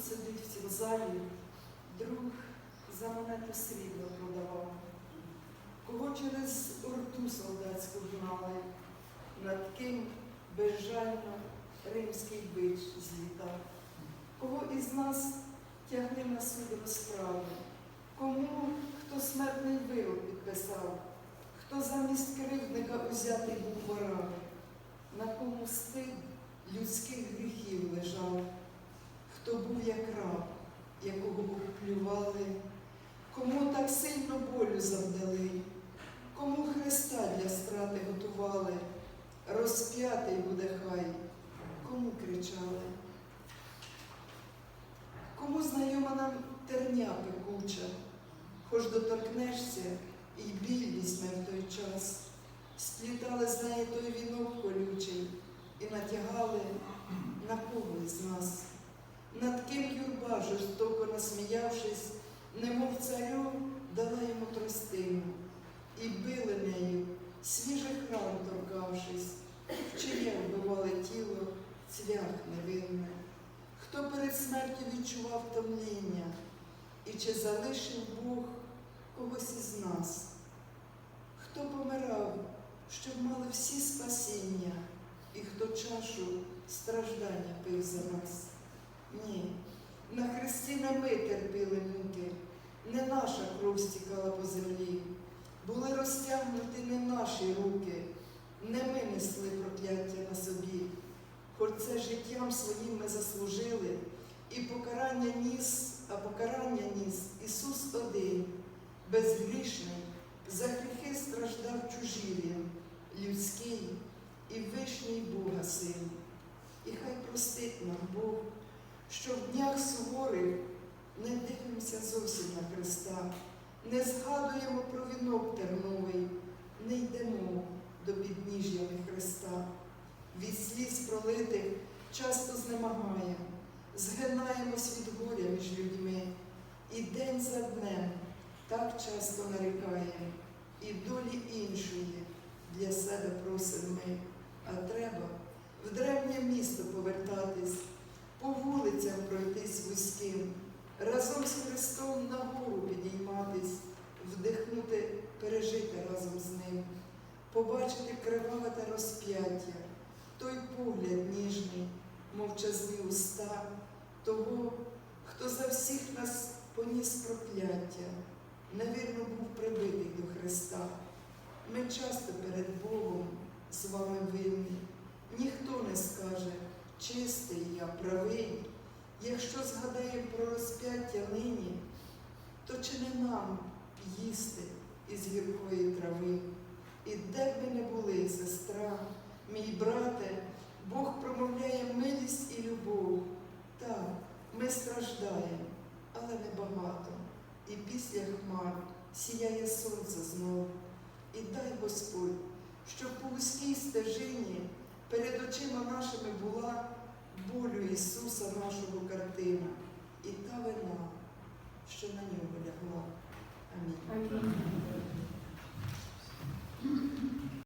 сидить в цій залі, друг за монету срібла продавав, кого через орту солдатську гнали, над ким безжально римський бич злітав, кого із нас тягли на суд розправи, кому хто смертний вирок підписав, хто замість кривдника узятий був ворами, на кому стид людських гріхів лежав, хто був як раб, якого плювали, кому так сильно болю завдали, кому Христа для страти готували, розп'ятий буде хай, кому кричали. Кому знайома нам терня пекуча, хоч доторкнешся, і біль візьме в той час, сплітали з неї той вінок колючий і натягали на кого із нас, над ким жорстоко немов царю дала йому тростину, і били нею, свіжих ран торкавшись, чиє вбивали тіло, цвях невинне, хто перед смертю відчував томління, і чи залишив Бог когось із нас, хто помирав, щоб мали всі спасіння, і хто чашу страждання пив за нас. Ні, на хресті не ми терпіли муки, не наша кров стікала по землі, були розтягнуті не наші руки, не ми несли прокляття на собі, хоч це життям своїм ми заслужили, і покарання ніс, а покарання ніс Ісус один, безгрішний, за гріхи страждав чужі людський і вишній Бога син. І хай простить нам Бог, що в днях суворих не дивимося зовсім на Христа, не згадуємо про вінок терновий, не йдемо до підніжжя Христа. Від сліз пролитих часто знемагаємо, згинаємось від горя між людьми, і день за днем так часто нарікаємо, і долі іншої для себе просимо ми, а треба в древнє місто повертатись, пережити разом з ним, побачити криваве та розп'яття, той погляд ніжний, мовчазні уста, того, хто за всіх нас поніс прокляття, невірно був прибитий до Христа. Ми часто перед Богом з вами винні. Ніхто не скаже, чистий я, правий. Якщо згадаємо про розп'яття нині, то чи не нам їсти із гіркої трави? І де б ми не були, сестра, мій брате, Бог промовляє милість і любов. Так, ми страждаємо, але не багато. І після хмар сіяє сонце знов. І дай Господь, щоб по вузькій стежині перед очима нашими була болю Ісуса нашого картина і та